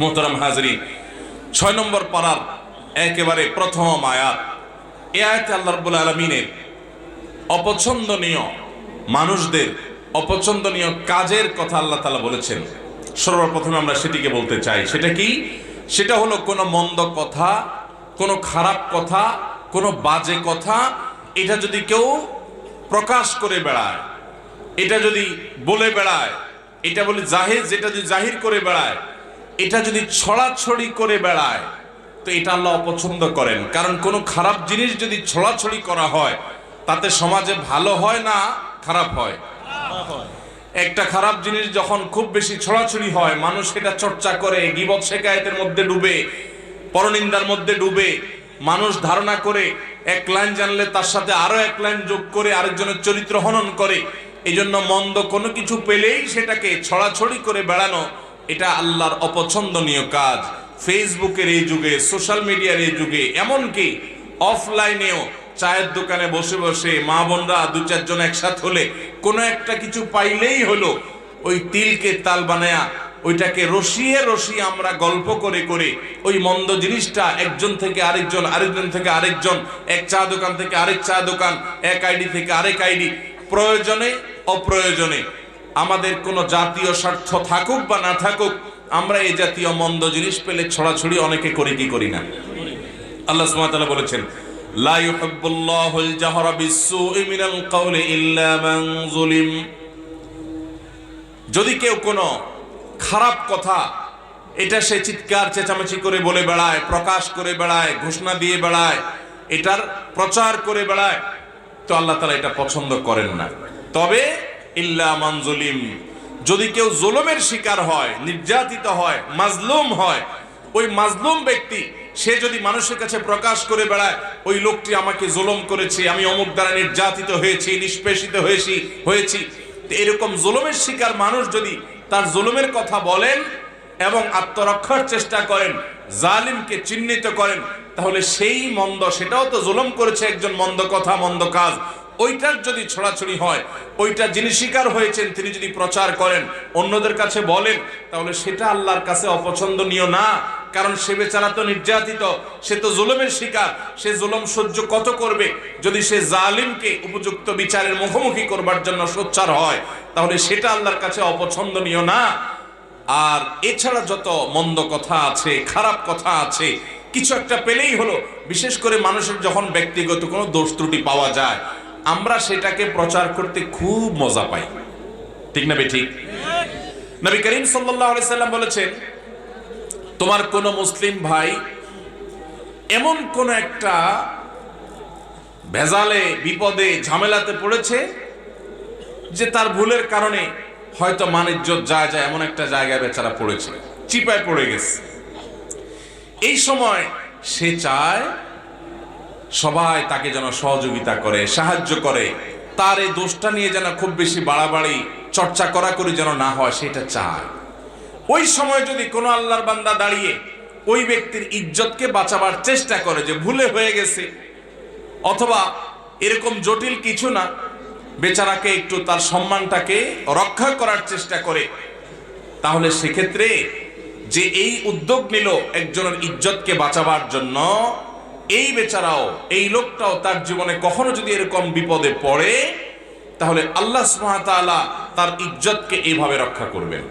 মোহতারাম হাজরিন ছয় নম্বর পাড়ার একেবারে প্রথম আয়াত। এ আয়াতে আল্লাহ রব্বুল আলমিনের অপছন্দনীয় মানুষদের অপছন্দনীয় কাজের কথা আল্লাহ তালা বলেছেন। সর্বপ্রথমে আমরা সেটিকে বলতে চাই, সেটা কি? সেটা হলো কোনো মন্দ কথা, কোনো খারাপ কথা, কোনো বাজে কথা, এটা যদি কেউ প্রকাশ করে বেড়ায়, এটা যদি বলে বেড়ায়, এটা বলে জাহির যেটা যদি জাহির করে বেড়ায় এটা যদি ছড়াছড়ি করে বেড়ায়, তো এটা আল্লাহ অপছন্দ করেন। কারণ কোনো খারাপ জিনিস যদি ছড়াছড়ি করা হয়, তাতে সমাজে ভালো হয় না খারাপ হয়? একটা খারাপ জিনিস যখন খুব বেশি ছড়াছড়ি হয়, মানুষ সেটা চর্চা করে, গিবত শেখায়তের মধ্যে ডুবে, পরনিন্দার মধ্যে ডুবে, মানুষ ধারণা করে, এক লাইন জানলে তার সাথে আরও এক লাইন যোগ করে, আরেকজনের চরিত্র হনন করে এই জন্য মন্দ কোনো কিছু পেলেই সেটাকে ছড়াছড়ি করে বেড়ানো এটা আল্লাহর অপছন্দনীয় কাজ। ফেসবুকের এই যুগে সোশ্যাল মিডিয়ার এই যুগে, এমনকি অফলাইনেও চায়ের দোকানে বসে বসে মা বোনরা দু চারজন একসাথ হলে কোনো একটা কিছু পাইলেই হলো ওই তিলকে তাল বানায়া, ওইটাকে রসিয়ে রসিয়ে আমরা গল্প করে করে ওই মন্দ জিনিসটা একজন থেকে আরেকজন আরেকজন থেকে আরেকজন, এক চা দোকান থেকে আরেক চা দোকান, এক আইডি থেকে আরেক আইডি, প্রয়োজনে, অপ্রয়োজনে আমাদের কোনো জাতীয় স্বার্থ থাকুক বা না থাকুক, আমরা এই জাতীয় মন্দ জিনিস পেলে ছড়াছড়ি অনেকে করি কি করি না। আল্লাহ ওয়া বলেছেন যদি কেউ কোনো খারাপ কথা, এটা সে চিৎকার, চেঁচামেচি করে বলে বেড়ায়, প্রকাশ করে বেড়ায়, ঘোষণা দিয়ে বেড়ায়, এটার প্রচার করে বেড়ায়, তো আল্লাহ তালা এটা পছন্দ করেন না। তবে ইল্লা যদি কেউ জুলুমের শিকার হয়, নির্যাতিত হয়, মাজলুম হয়, ওই মাজলুম ব্যক্তি, সে যদি মানুষের কাছে প্রকাশ করে বেড়ায়, ওই লোকটি আমাকে জুলুম করেছে, আমি অমুক দ্বারা নির্যাতিত হয়েছি, নিষ্পেষিত হয়েছি হয়েছি। এরকম জুলুমের শিকার মানুষ যদি তার জুলুমের কথা বলেন এবং আত্মরক্ষার চেষ্টা করেন, জালিমকে চিহ্নিত করেন, তাহলে সেই মন্দ, সেটাও তো জুলুম করেছে একজন মন্দ কথা, মন্দ কাজ। ওইটার যদি ছড়াছড়ি হয়, ওইটা যিনি শিকার হয়েছেন, তিনি যদি প্রচার করেন, অন্যদের কাছে বলেন, তাহলে সেটা আল্লাহর কাছে অপছন্দনীয় না। কারণ সে বেচারা তো নির্যাতিত, সে তো জুলুমের শিকার, সে জুলুম সহ্য কত করবে? যদি সে জালিমকে উপযুক্ত বিচারের মুখোমুখি করবার জন্য সোচ্চার হয়, তাহলে সেটা আল্লাহর কাছে অপছন্দনীয় না। আর এছাড়া যত মন্দ কথা আছে, খারাপ কথা আছে, কিছু একটা পেলেই হলো, বিশেষ করে মানুষের যখন ব্যক্তিগত কোনো দোষ ত্রুটি পাওয়া যায় আমরা সেটাকে প্রচার করতে খুব মজা পাই। ঠিক না বে ঠিক নবী করিম সাল্লাম বলেছেন, তোমার কোন মুসলিম ভাই এমন কোন একটা ভেজালে, বিপদে, ঝামেলাতে পড়েছে যে তার ভুলের কারণে হয়তো মানিজ্যত যায় যায় এমন একটা জায়গায় বেচারা পড়েছে, চিপায় পড়ে গেছে। এই সময় সে চায় সবাই তাকে যেন সহযোগিতা করে, সাহায্য করে। তার এই দোষটা নিয়ে যেন খুব বেশি বাড়াবাড়ি, চর্চা করা করে যেন না হয়, সেটা চায় ওই সময় যদি কোনো আল্লাহর বান্দা দাঁড়িয়ে ওই ব্যক্তির ইজ্জতকে বাঁচাবার চেষ্টা করে যে ভুলে হয়ে গেছে, অথবা এরকম জটিল কিছু না, বেচারাকে একটু তার সম্মানটাকে রক্ষা করার চেষ্টা করে, তাহলে সেক্ষেত্রে যে এই উদ্যোগ নিল একজনের ইজ্জতকে বাঁচাবার জন্য এই বেচারাও, এই লোকটাও তার জীবনে কখনো যদি এরকম বিপদে পড়ে, তাহলে আল্লাহ ওয়া তার ইজ্জতকে এইভাবে রক্ষা করবেন।